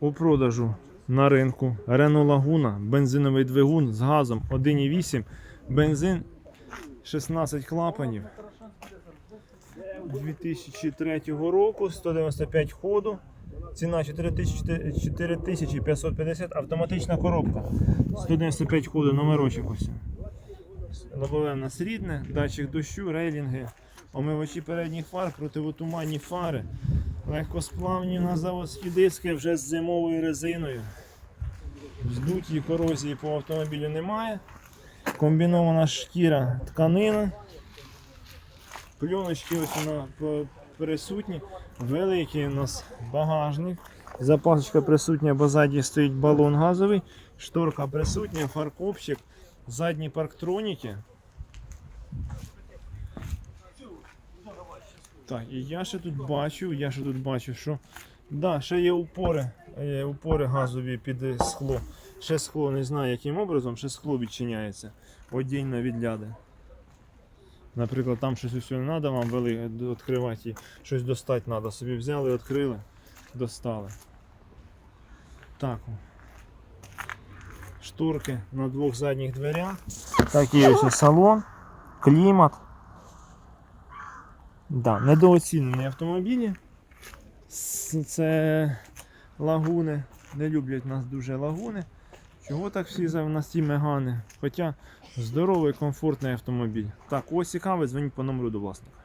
У продажу на ринку Renault Laguna, бензиновий двигун з газом 1,8, бензин 16 клапанів 2003 року, 195 ходу. Ціна 4550, автоматична коробка. 195 ходу, номерочок ось. Лобове в нас рідне, датчик дощу, рейлінги, омивачі передніх фар, противотуманні фари, легкосплавні на заводські диски вже з зимовою резиною. Здуті корозії по автомобілю немає. Комбінована шкіра тканина. Пленочки ось по- присутні. Великий у нас багажник. Запасочка присутня, бо ззаді стоїть балон газовий. Шторка присутня, фаркопчик, задні парктроніки. Так, і я ще тут бачу, я ще тут бачу, що да, ще є упори, є упори газові під скло. Ще скло не знаю яким образом, ще скло відчиняється. Одінь відляди. Наприклад, там щось усього не треба вам вели, відкривати, і щось достати треба. Собі взяли, відкрили, достали. Так. о. Шторки на двох задніх дверях. Такий ось салон, клімат. Да, недооцінені автомобілі. Це лагуни. Не люблять нас дуже лагуни. Чого так всі за нас ті мегани? Хоча здоровий, комфортний автомобіль. Так, ось цікавий, дзвоніть по номеру до власника.